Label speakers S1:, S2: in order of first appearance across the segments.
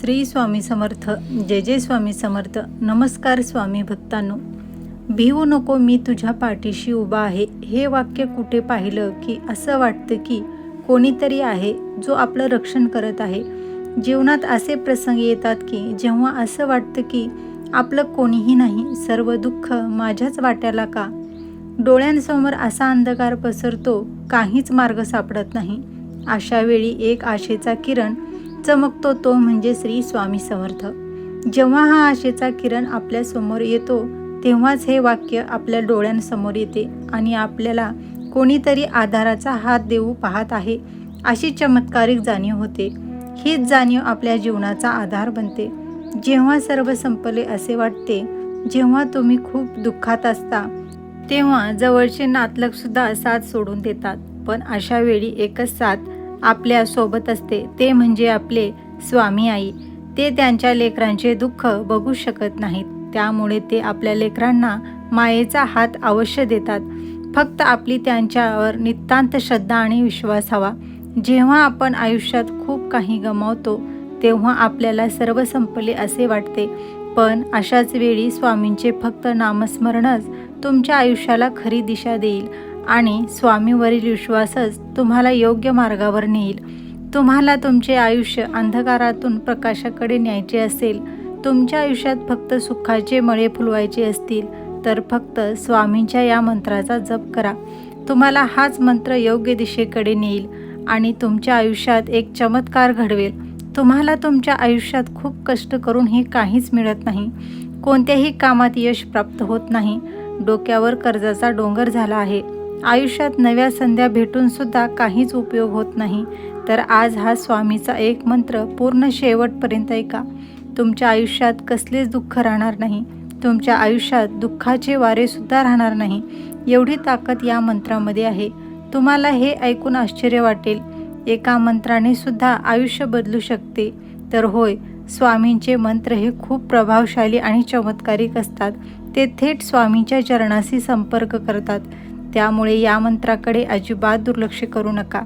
S1: श्री स्वामी समर्थ जय जय स्वामी समर्थ नमस्कार स्वामी भक्तांनो. भिवू नको मी तुझ्या पाठीशी उभा आहे. हे वाक्य कुठे पाहिलं की असं वाटतं की कोणीतरी आहे जो आपलं रक्षण करत आहे. जीवनात असे प्रसंग येतात की जेव्हा असं वाटतं की आपलं कोणीही नाही सर्व दुःख माझ्याच वाट्याला का? डोळ्यांसमोर असा अंधकार पसरतो काहीच मार्ग सापडत नाही. अशावेळी एक आशेचा किरण चमकतो तो म्हणजे श्री स्वामी समर्थ. जेव्हा हा आशेचा किरण आपल्यासमोर येतो तेव्हाच हे वाक्य आपल्या डोळ्यांसमोर येते आणि आपल्याला कोणीतरी आधाराचा हात देऊ पाहत आहे अशी चमत्कारिक जाणीव होते. हीच जाणीव आपल्या जीवनाचा आधार बनते. जेव्हा सर्व संपले असे वाटते जेव्हा तुम्ही खूप दुःखात असता तेव्हा जवळचे नातलगसुद्धा साथ सोडून देतात. पण अशा वेळी एकच साथ आपल्यासोबत असते. ते म्हणजे आपले स्वामी आई. ते त्यांच्या लेकरांचे दुःख बघू शकत नाहीत. त्यामुळे ते आपल्या लेकरांना मायेचा हात अवश्य देतात. फक्त आपली त्यांच्यावर नितांत श्रद्धा आणि विश्वास हवा. जेव्हा आपण आयुष्यात खूप काही गमावतो तेव्हा आपल्याला सर्व संपले असे वाटते. पण अशाच वेळी स्वामींचे फक्त नामस्मरणच तुमच्या आयुष्याला खरी दिशा देईल. आणि स्वामीवरील विश्वासच तुम्हाला योग्य मार्गावर नेईल. तुम्हाला तुमचे आयुष्य अंधकारातून प्रकाशाकडे न्यायचे असेल तुमच्या आयुष्यात फक्त सुखाचे मळे फुलवायचे असतील तर फक्त स्वामींच्या या मंत्राचा जप करा. तुम्हाला हाच मंत्र योग्य दिशेकडे नेईल आणि तुमच्या आयुष्यात एक चमत्कार घडवेल. तुम्हाला तुमच्या आयुष्यात खूप कष्ट करूनही काहीच मिळत नाही. कोणत्याही कामात यश प्राप्त होत नाही. डोक्यावर कर्जाचा डोंगर झाला आहे. आयुष्यात नव्या संध्या भेटून सुद्धा काहीच उपयोग होत नाही. तर आज हा स्वामीचा एक मंत्र पूर्ण शेवटपर्यंत ऐका. तुमच्या आयुष्यात कसलेच दुःख राहणार नाही. तुमच्या आयुष्यात दुःखाचे वारेसुद्धा राहणार नाही. एवढी ताकद या मंत्रामध्ये आहे. तुम्हाला हे ऐकून आश्चर्य वाटेल. एका मंत्राने सुद्धा आयुष्य बदलू शकते. तर होय स्वामींचे मंत्र हे खूप प्रभावशाली आणि चमत्कारिक असतात. ते थेट स्वामींच्या चरणाशी संपर्क करतात. त्यामुळे या मंत्राकडे अजिबात दुर्लक्ष करू नका.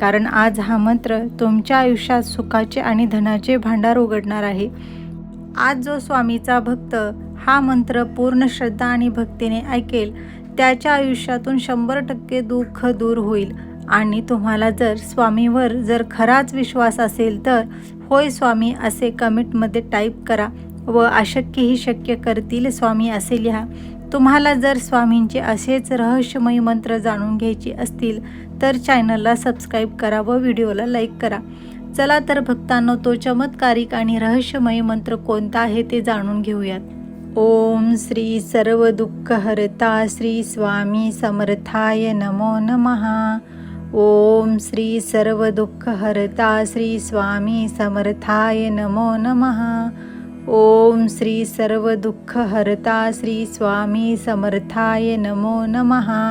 S1: कारण आज हा मंत्र तुमच्या आयुष्यात सुखाचे आणि धनाचे भांडार उघडणार आहे. आज जो स्वामीचा भक्त हा मंत्र पूर्ण श्रद्धा आणि भक्तीने ऐकेल त्याच्या आयुष्यातून शंभर टक्के दुःख दूर होईल. आणि तुम्हाला जर स्वामीवर जर खराच विश्वास असेल तर होय स्वामी असे कमेंटमध्ये टाईप करा व अशक्यही शक्य करतील स्वामी असे लिहा. तुम्हाला जर स्वामींचे असेच रहस्यमयी मंत्र जाणून घ्यायचे असतील तर चॅनलला सबस्क्राईब करा व व्हिडिओला लाईक करा. चला तर भक्तांनो तो चमत्कारिक आणि रहस्यमयी मंत्र कोणता आहे ते जाणून घेऊयात. ओम श्री सर्व दुःख हरता श्री स्वामी समर्थाय नमो नमहा ओम श्री सर्व दुःख हरता श्री स्वामी समर्थाय नमो नमहा ओम श्री सर्व दुःख हरता श्री स्वामी समर्थाय नमो नमहा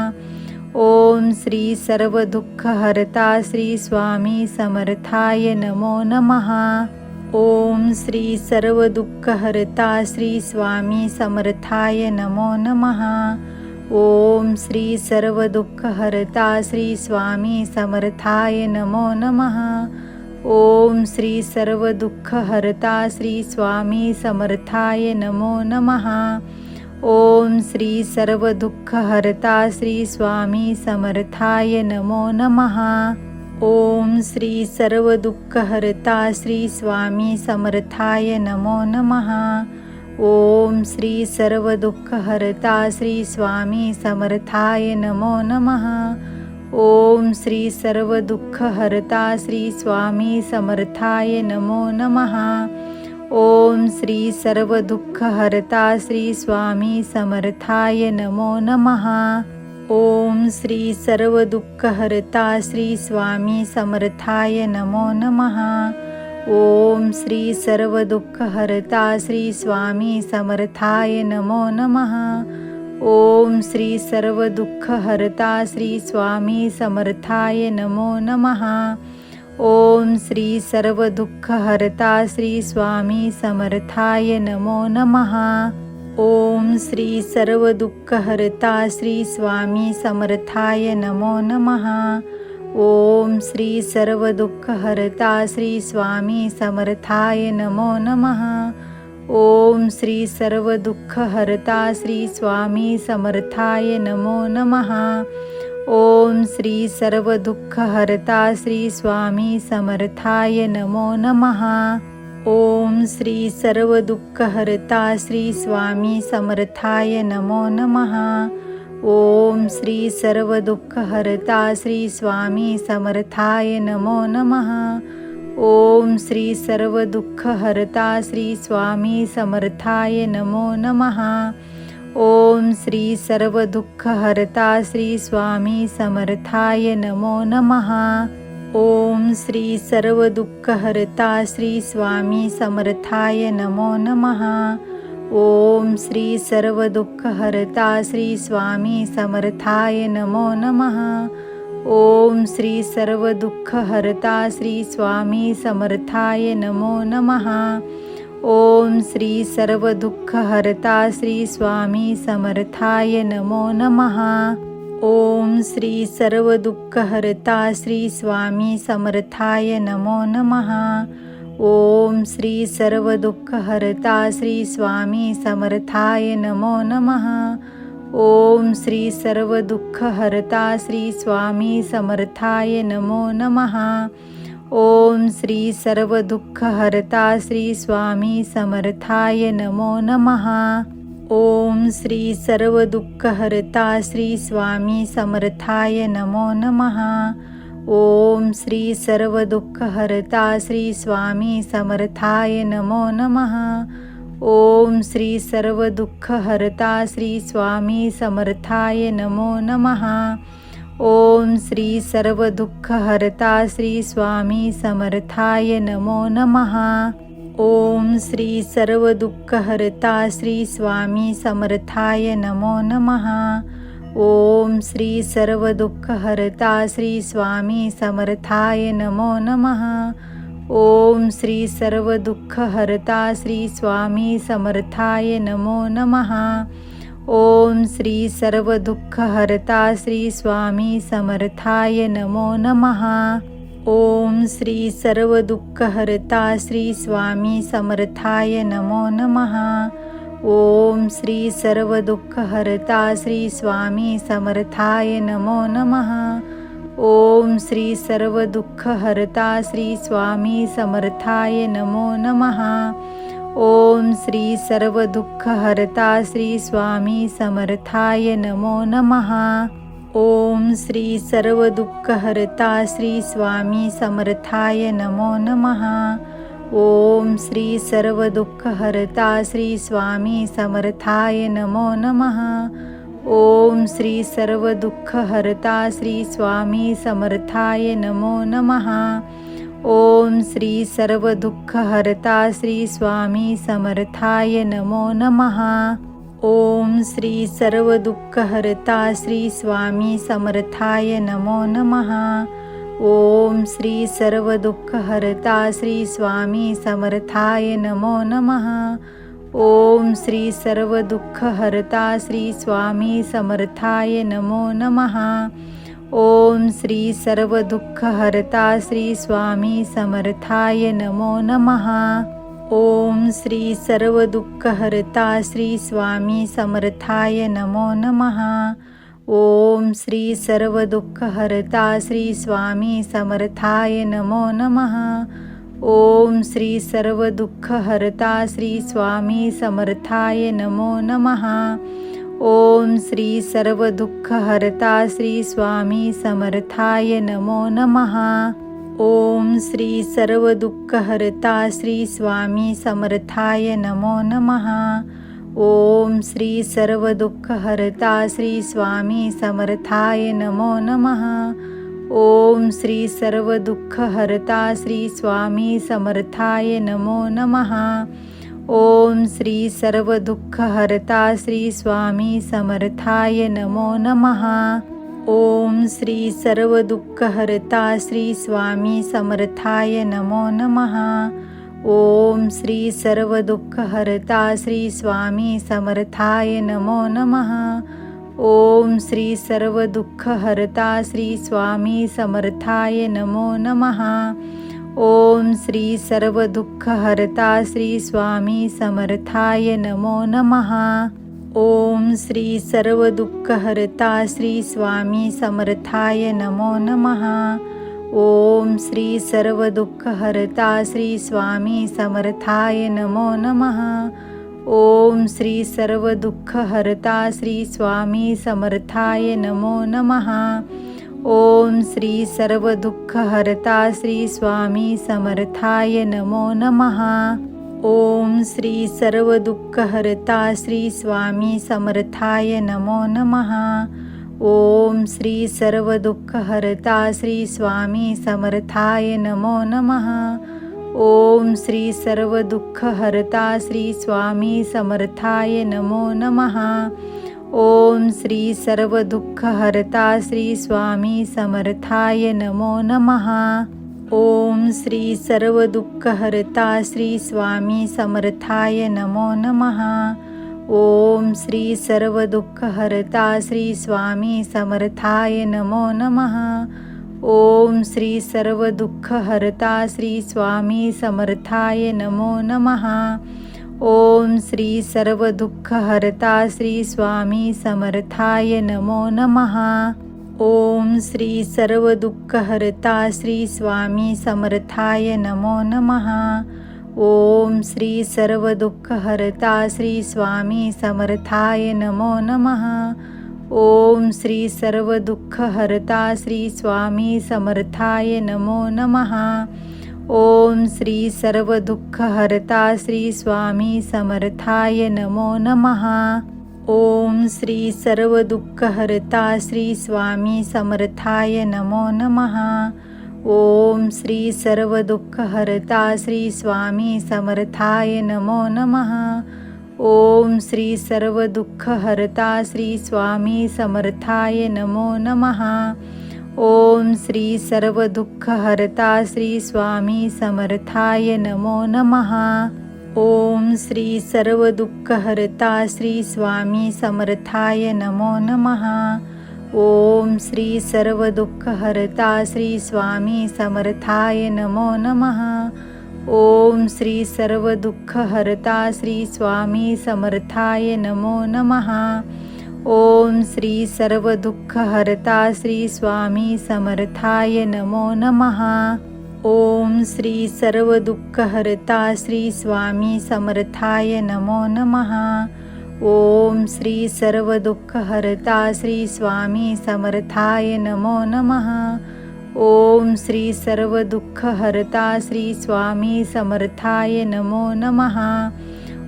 S1: ओम श्री सर्व दुःख हरता श्री स्वामी समर्थाय नमो नमहा ओम श्री सर्व दुःख हरता श्री स्वामी समर्थाय नमो नमहा ओम श्री सर्व दुःख हरता श्री स्वामी समर्थाय नमो नमहा ओम श्री सर्व दुःख हरता श्री स्वामी समर्थाय नमो नमहा ओम श्री सर्व दुःख हरता श्री स्वामी समर्थाय नमो नमहा ओम श्री सर्व दुःख हरता श्री स्वामी समर्थाय नमो नमहा ओम श्री सर्व दुःख हरता श्री स्वामी समर्थाय नमो नमहा ओम श्री सर्व दुःख हरता श्री स्वामी समर्थाय नमो नमहा ओम श्री सर्व दुःख हरता श्री स्वामी समर्थाय नमो नमहा ओम श्री सर्व दुःख हरता श्री स्वामी समर्थाय नमो नमहा ओम श्री सर्व दुःख हरता श्री स्वामी समर्थाय नमो नमहा ओम श्री सर्व दुःख हरता श्री स्वामी समर्थाय नमो नमहा ओम श्री सर्व दुःख हरता श्री स्वामी समर्थाय नमो नमहा ओम श्री सर्व दुःख हरता श्री स्वामी समर्थाय नमो नमहा ओम श्री सर्व दुःख हरता श्री स्वामी समर्थाय नमो नमः। ओम श्री सर्व दुःख हरता श्री स्वामी समर्थाय नमो नमः। ओम श्री सर्व दुःख हरता श्री स्वामी समर्थाय नमो नमः। ओम श्री सर्व दुःख हरता श्री स्वामी समर्थाय नमो नमः। ओम श्री सर्व दुःख हरता श्री स्वामी समर्थाय नमो नमः। ओम श्री सर्व दुःख हरता श्री स्वामी समर्थाय नमो नमः। ओम श्री सर्व दुःख हरता श्री स्वामी समर्थाय नमो नमः। ओम श्री सर्व दुःख हरता श्री स्वामी समर्थाय नमो नमः। ओम श्री सर्व दुःख हरता श्री स्वामी समर्थाय नमो नमः। ओम श्री सर्व दुःख हरता श्री स्वामी समर्थाय नमो नमः. ओम श्री सर्व दुःख हरता श्री स्वामी समर्थाय नमो नमः. ओम श्री सर्व दुःख हरता श्री स्वामी समर्थाय नमो नमः. ओम श्री सर्व दुःख हरता श्री स्वामी समर्थाय नमो नमः. ओम श्री सर्व दुःख हरता श्री स्वामी समर्थाय नमो नमः. ओम श्री सर्व दुःख हरता श्री स्वामी समर्थाय नमो नमः. ओम श्री सर्व दुःख हरता श्री स्वामी समर्थाय नमो नमः. ओम श्री सर्व दुःख हरता श्री स्वामी समर्थाय नमो नमः. ओम श्री सर्व दुःख हरता श्री स्वामी समर्थाय नमो नमः। ओम श्री सर्व दुःख हरता श्री स्वामी समर्थाय नमो नमः। ओम श्री सर्व दुःख हरता श्री स्वामी समर्थाय नमो नमः। ओम श्री सर्व दुःख हरता श्री स्वामी समर्थाय नमो नमः। ओम श्री सर्व दुःख हरता श्री स्वामी समर्थाय नमो नमः. ओम श्री सर्व दुःख हरता श्री स्वामी समर्थाय नमो नमः. ओम श्री सर्व दुःख हरता श्री स्वामी समर्थाय नमो नमः. ओम श्री सर्व दुःख हरता श्री स्वामी समर्थाय नमो नमः. ओम श्री सर्व दुःख हरता श्री स्वामी समर्थाय नमो नमः. ओम श्री सर्व दुःख हरता श्री स्वामी समर्थाय नमो नमः. ओम श्री सर्व दुःख हरता श्री स्वामी समर्थाय नमो नमः. ओम श्री सर्व दुःख हरता श्री स्वामी समर्थाय नमो नमः. ओम श्री सर्व दुःख हरता श्री स्वामी समर्थाय नमो नमः। ओम श्री सर्व दुःख हरता श्री स्वामी समर्थाय नमो नमः। ओम श्री सर्व दुःख हरता श्री स्वामी समर्थाय नमो नमः। ओम श्री सर्व दुःख हरता श्री स्वामी समर्थाय नमो नमः। ओम श्री सर्व दुःख हरता श्री स्वामी समर्थाय नमो नमः। ओम श्री सर्व दुःख हरता श्री स्वामी समर्थाय नमो नमः। ओम श्री सर्व दुःख हरता श्री स्वामी समर्थाय नमो नमः। ओम श्री सर्व दुःख हरता श्री स्वामी समर्थाय नमो नमः। ओम श्री सर्व दुःख हरता श्री स्वामी समर्थाय नमो नमः। ओम श्री सर्व दुःख हरता श्री स्वामी समर्थाय नमो नमः। ओम श्री सर्व दुःख हरता श्री स्वामी समर्थाय नमो नमः। ओम श्री सर्व दुःख हरता श्री स्वामी समर्थाय नमो नमः। ओम श्री सर्व दुःख हरता श्री स्वामी समर्थाय नमो नमः। ओम श्री सर्व दुःख हरता श्री स्वामी समर्थाय नमो नमः। ओम श्री सर्व दुःख हरता श्री स्वामी समर्थाय नमो नमः। ओम श्री सर्व दुःख हरता श्री स्वामी समर्थाय नमो नमः। ओम श्री सर्व दुःख हरता श्री स्वामी समर्थाय नमो नमः। ओम श्री सर्व दुःख हरता श्री स्वामी समर्थाय नमो नमः। ओम श्री सर्व दुःख हरता श्री स्वामी समर्थाय नमो नमः। ओम श्री सर्व दुःख हरता श्री स्वामी समर्थाय नमो नमः। ओम श्री सर्व दुःख हरता श्री स्वामी समर्थाय नमो नमः। ओम श्री सर्व दुःख हरता श्री स्वामी समर्थाय नमो नमः। ओम श्री सर्व दुःख हरता श्री स्वामी समर्थाय नमो नमः। ओम श्री सर्व दुःख हरता श्री स्वामी समर्थाय नमो नमः। ओम श्री सर्व दुःख हरता श्री स्वामी समर्थाय नमो नमः। ओम श्री सर्व दुःख हरता श्री स्वामी समर्थाय नमो नमः। ओम श्री सर्व दुःख हरता श्री स्वामी समर्थाय नमो नमः। ओम श्री सर्व दुःख हरता श्री स्वामी समर्थाय नमो नमः। ओम श्री सर्व दुःख हरता श्री स्वामी समर्थाय नमो नमः। ओम श्री सर्व दुःख हरता श्री स्वामी समर्थाय नमो नमः। ओम श्री सर्व दुःख हरता श्री स्वामी समर्थाय नमो नमः। ओम श्री सर्व दुःख हरता श्री स्वामी समर्थाय नमो नमः। ओम श्री सर्व दुःख हरता श्री स्वामी समर्थाय नमो नमः। ओम श्री सर्व दुःख हरता श्री स्वामी समर्थाय नमो नमः। ओम श्री सर्व दुःख हरता श्री स्वामी समर्थाय नमो नमः। ओम श्री सर्व दुःख हरता श्री स्वामी समर्थाय नमो नमः। ओम श्री सर्व दुःख हरता श्री स्वामी समर्थाय नमो नमः. ओम श्री सर्व दुःख हरता श्री स्वामी समर्थाय नमो नमः. ओम श्री सर्व दुःख हरता श्री स्वामी समर्थाय नमो नमः. ओम श्री सर्व दुःख हरता श्री स्वामी समर्थाय नमो नमः. ओम श्री सर्व दुःख हरता श्री स्वामी समर्थाय नमो नमः. ओम श्री सर्व दुःख हरता श्री स्वामी समर्थाय नमो नमः. ओम श्री सर्व दुःख हरता श्री स्वामी समर्थाय नमो नमः. ओम श्री सर्व दुःख हरता श्री स्वामी समर्थाय नमो नमः. ओम श्री सर्व दुःख हरता श्री स्वामी समर्थाय नमो नमः।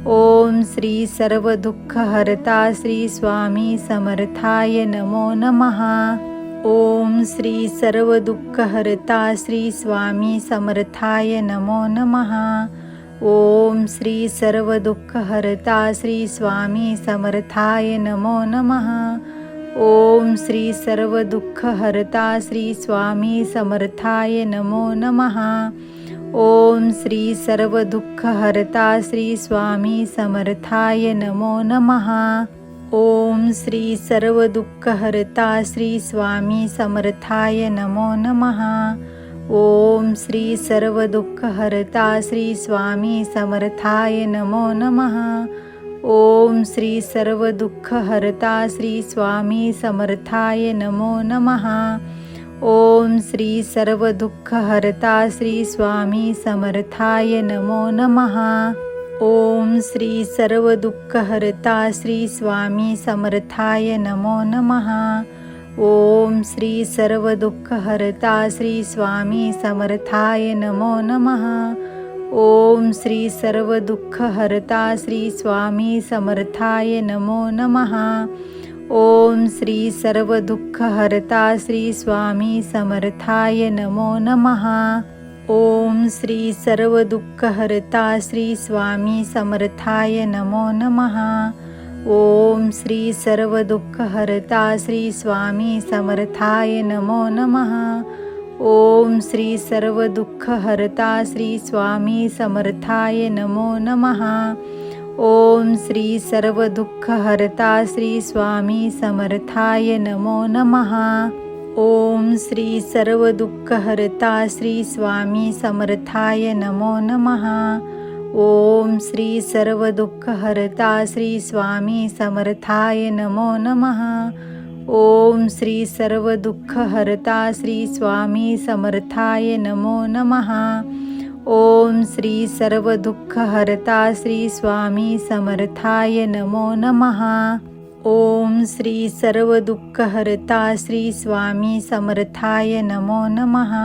S1: ओम श्री सर्व दुःख हरता श्री स्वामी समर्थाय नमो नमः। ओम श्री सर्व दुःख हरता श्री स्वामी समर्थाय नमो नमः। ओम श्री सर्व दुःख हरता श्री स्वामी समर्थाय नमो नमः। ओम श्री सर्व दुःख हरता श्री स्वामी समर्थाय नमो नमः। ओम श्री सर्व दुःख हरता श्री स्वामी समर्थाय नमो नमः। ओम श्री सर्व दुःख हरता श्री स्वामी समर्थाय नमो नमः। ओम श्री सर्व दुःख हरता श्री स्वामी समर्थाय नमो नमः। ओम श्री सर्व दुःख हरता श्री स्वामी समर्थाय नमो नमः। ओम श्री सर्व दुःख हरता श्री स्वामी समर्थाय नमो नमः। ओम श्री सर्व दुःख हरता श्री स्वामी समर्थाय नमो नमः। ओम श्री सर्व दुःख हरता श्री स्वामी समर्थाय नमो नमः। ओम श्री सर्व दुःख हरता श्री स्वामी समर्थाय नमो नमः। ओम श्री सर्व दुःख हरता श्री स्वामी समर्थाय नमो नमः। ओम श्री सर्व दुःख हरता श्री स्वामी समर्थाय नमो नमः। ओम श्री सर्व दुःख हरता श्री स्वामी समर्थाय नमो नमः। ओम श्री सर्व दुःख हरता श्री स्वामी समर्थाय नमो नमः. ओम श्री सर्व दुःख हरता श्री स्वामी समर्थाय नमो नमः. ओम श्री सर्व दुःख हरता श्री स्वामी समर्थाय नमो नमः. ओम श्री सर्व दुःख हरता श्री स्वामी समर्थाय नमो नमः. ओम श्री सर्व दुःख हरता श्री स्वामी समर्थाय नमो नमः। ओम श्री सर्व दुःख हरता श्री स्वामी समर्थाय नमो नमः। ओम श्री सर्व दुःख हरता श्री स्वामी समर्थाय नमो नमः।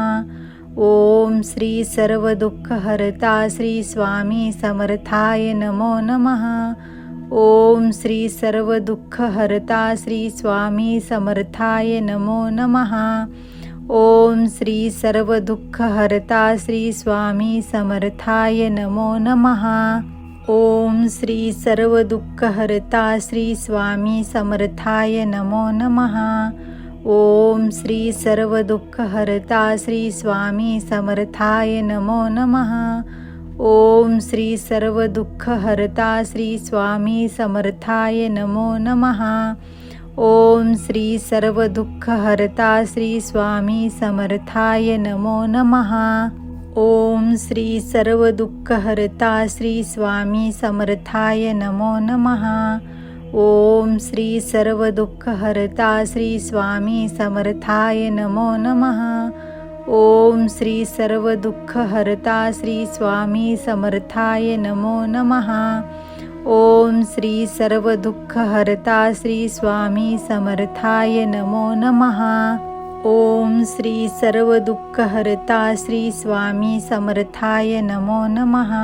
S1: ओम श्री सर्व दुःख हरता श्री स्वामी समर्थाय नमो नमः। ओम श्री सर्व दुःख हरता श्री स्वामी समर्थाय नमो नमः. ओम श्री सर्व दुःख हरता श्री स्वामी समर्थाय नमो नमः. ओम श्री सर्व दुःख हरता श्री स्वामी समर्थाय नमो नमः. ओम श्री सर्व दुःख हरता श्री स्वामी समर्थाय नमो नमः. ओम श्री सर्व दुःख हरता श्री स्वामी समर्थाय नमो नमः। ओम श्री सर्व दुःख हरता श्री स्वामी समर्थाय नमो नमः। ओम श्री सर्व दुःख हरता श्री स्वामी समर्थाय नमो नमः। ओम श्री सर्व दुःख हरता श्री स्वामी समर्थाय नमो नमः। ओम श्री सर्व दुःख हरता श्री स्वामी समर्थाय नमो नमः। ओम श्री सर्व दुःख हरता श्री स्वामी समर्थाय नमो नमः। ओम श्री सर्व दुःख हरता श्री स्वामी समर्थाय नमो नमः।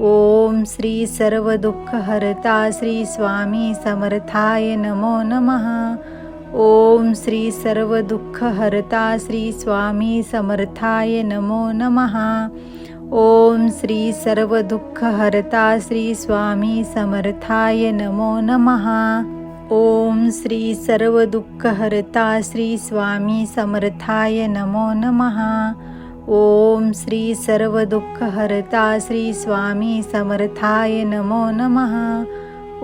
S1: ओम श्री सर्व दुःख हरता श्री स्वामी समर्थाय नमो नमः। ओम श्री सर्व दुःख हरता श्री स्वामी समर्थाय नमो नमः। ओम श्री सर्व दुःख हरता श्री स्वामी समर्थाय नमो नमः। ओम श्री सर्व दुःख हरता श्री स्वामी समर्थाय नमो नमः। ओम श्री सर्व दुःख हरता श्री स्वामी समर्थाय नमो नमः।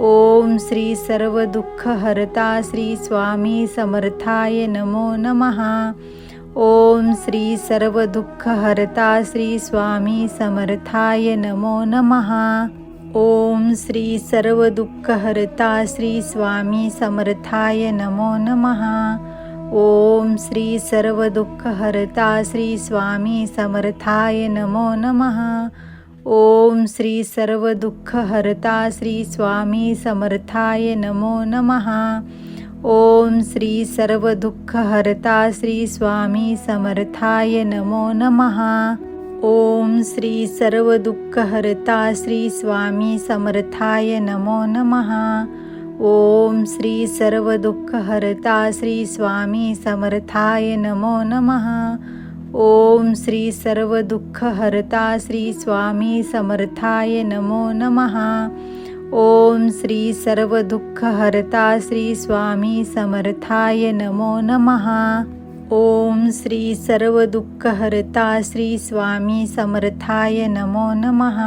S1: ओम श्री सर्व दुःख हरता श्री स्वामी समर्थाय नमो नमः। ओम श्री सर्व दुःख हरता श्री स्वामी समर्थाय नमो नमः। ओम श्री सर्व दुःख हरता श्री स्वामी समर्थाय नमो नमः। ओम श्री सर्व दुःख हरता श्री स्वामी समर्थाय नमो नमः। ओम श्री सर्व दुःख हरता श्री स्वामी समर्थाय नमो नमः. ओम श्री सर्व दुःख हरता श्री स्वामी समर्थाय नमो नमः. ओम श्री सर्व दुःख हरता श्री स्वामी समर्थाय नमो नमः. ओम श्री सर्व दुःख हरता श्री स्वामी समर्थाय नमो नमः. ओम श्री सर्व दुःख हरता श्री स्वामी समर्थाय नमो नमः। ओम श्री सर्व दुःख हरता श्री स्वामी समर्थाय नमो नमः। ओम श्री सर्व दुःख हरता श्री स्वामी समर्थाय नमो नमः।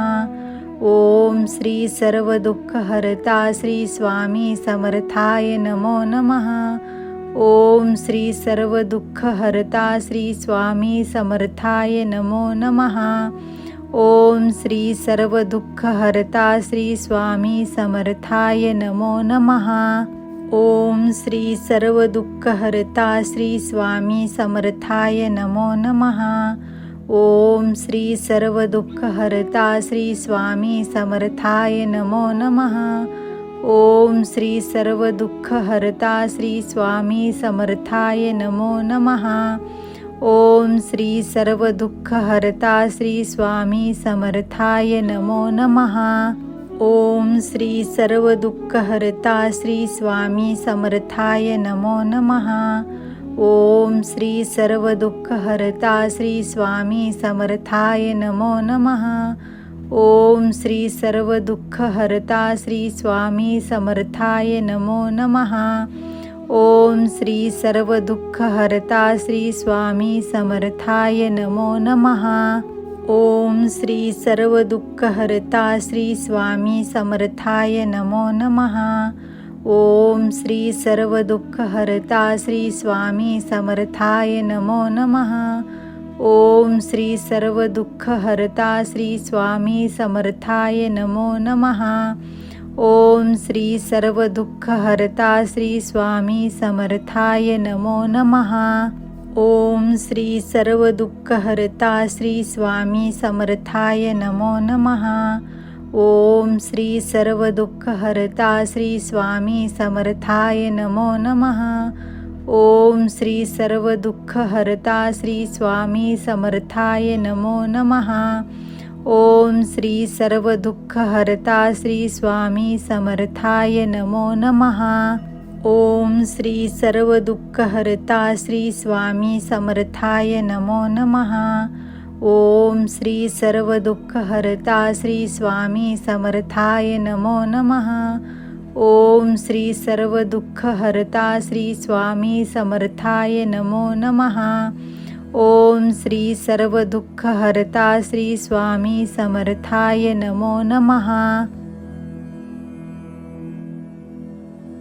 S1: ओम श्री सर्व दुःख हरता श्री स्वामी समर्थाय नमो नमः। ओम श्री सर्व दुःख हरता श्री स्वामी समर्थाय नमो नमः। ओम श्री सर्व दुःख हरता श्री स्वामी समर्थाय नमो नमः। ओम श्री सर्व दुःख हरता श्री स्वामी समर्थाय नमो नमः। ओम श्री सर्व दुःख हरता श्री स्वामी समर्थाय नमो नमः। ओम श्री सर्व दुःख हरता श्री स्वामी समर्थाय नमो नमः। ओम श्री सर्व दुःख हरता श्री स्वामी समर्थाय नमो नमः। ओम श्री सर्व दुःख हरता श्री स्वामी समर्थाय नमो नमः। ओम श्री सर्व दुःख हरता श्री स्वामी समर्थाय नमो नमः। ओम श्री सर्व दुःख हरता श्री स्वामी समर्थाय नमो नमः. ओम श्री सर्व दुःख हरता श्री स्वामी समर्थाय नमो नमः. ओम श्री सर्व दुःखहर्ता श्री स्वामी समर्थाय नमो नमः. ओम श्री सर्व दुःखहर्ता श्री स्वामी समर्थाय नमो नमः. ओम श्री सर्व दुःखहर्ता श्री स्वामी समर्थाय नमो नमः। ओम श्री सर्व दुःखहर्ता श्री स्वामी समर्थाय नमो नमः। ओम श्री सर्व दुःखहर्ता श्री स्वामी समर्थाय नमो नमः। ओम श्री सर्व दुःखहर्ता श्री स्वामी समर्थाय नमो नमः। ओम श्री सर्व दुःखहर्ता श्री स्वामी समर्थाय नमो नमः। ओम श्री सर्व दुःखहर्ता श्री स्वामी समर्थाय नमो नमः। ओम श्री सर्व दुःखहर्ता श्री स्वामी समर्थाय नमो नमः। ओम श्री सर्व दुःखहर्ता श्री स्वामी समर्थाय नमो नमः। ओम श्री सर्व दुःखहर्ता श्री स्वामी समर्थाय नमो नमः। ओम श्री सर्व दुःखहर्ता श्री स्वामी समर्थाय नमो नमः।